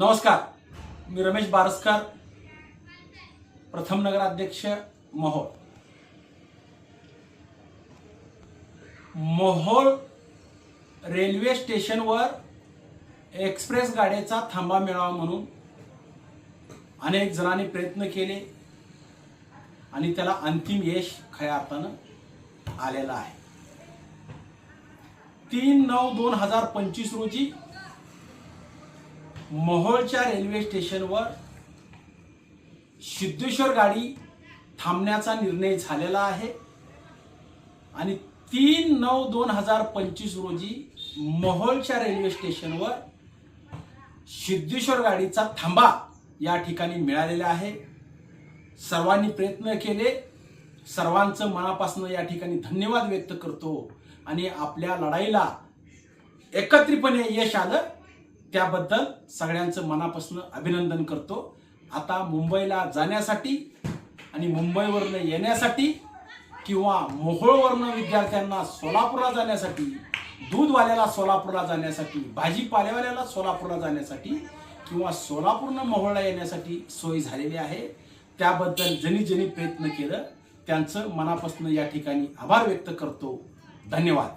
नमस्कार. मी रमेश बारसकर प्रथम नगराध्यक्ष मोहोळ. मोहोळ रेल्वे स्टेशनवर एक्सप्रेस गाड्याचा थांबा मिळावा म्हणून अनेक जणांनी प्रयत्न केले आणि त्याला अंतिम यश खऱ्या अर्थानं आलेलं आहे. तीन नऊ दोन हजार पंचवीस रोजी मोहोळच्या रेल्वे स्टेशनवर सिद्धेश्वर गाडी थांबण्याचा निर्णय झालेला आहे. आणि तीन नऊ दोन हजार पंचवीस रोजी मोहोळच्या रेल्वे स्टेशनवर सिद्धेश्वर गाडीचा थांबा या ठिकाणी मिळालेला आहे. सर्वांनी प्रयत्न केले. सर्वांचं मनापासून या ठिकाणी धन्यवाद व्यक्त करतो. आणि आपल्या लढाईला एकत्रितपणे यश आलं. त्याबद्दल सगळ्यांचं मनापासून अभिनंदन करतो. आता मुंबईला जाण्यासाठी आणि मुंबईवरनं येण्यासाठी किंवा मोहोळवरनं विद्यार्थ्यांना सोलापूरला जाण्यासाठी दूधवाल्याला सोलापूरला जाण्यासाठी भाजीपालेवाल्याला सोलापूरला जाण्यासाठी किंवा सोलापूरनं मोहोळला येण्यासाठी सोय झालेली आहे. त्याबद्दल ज्यांनी ज्यांनी प्रयत्न केलं. त्यांचं मनापासून या ठिकाणी आभार व्यक्त करतो. धन्यवाद.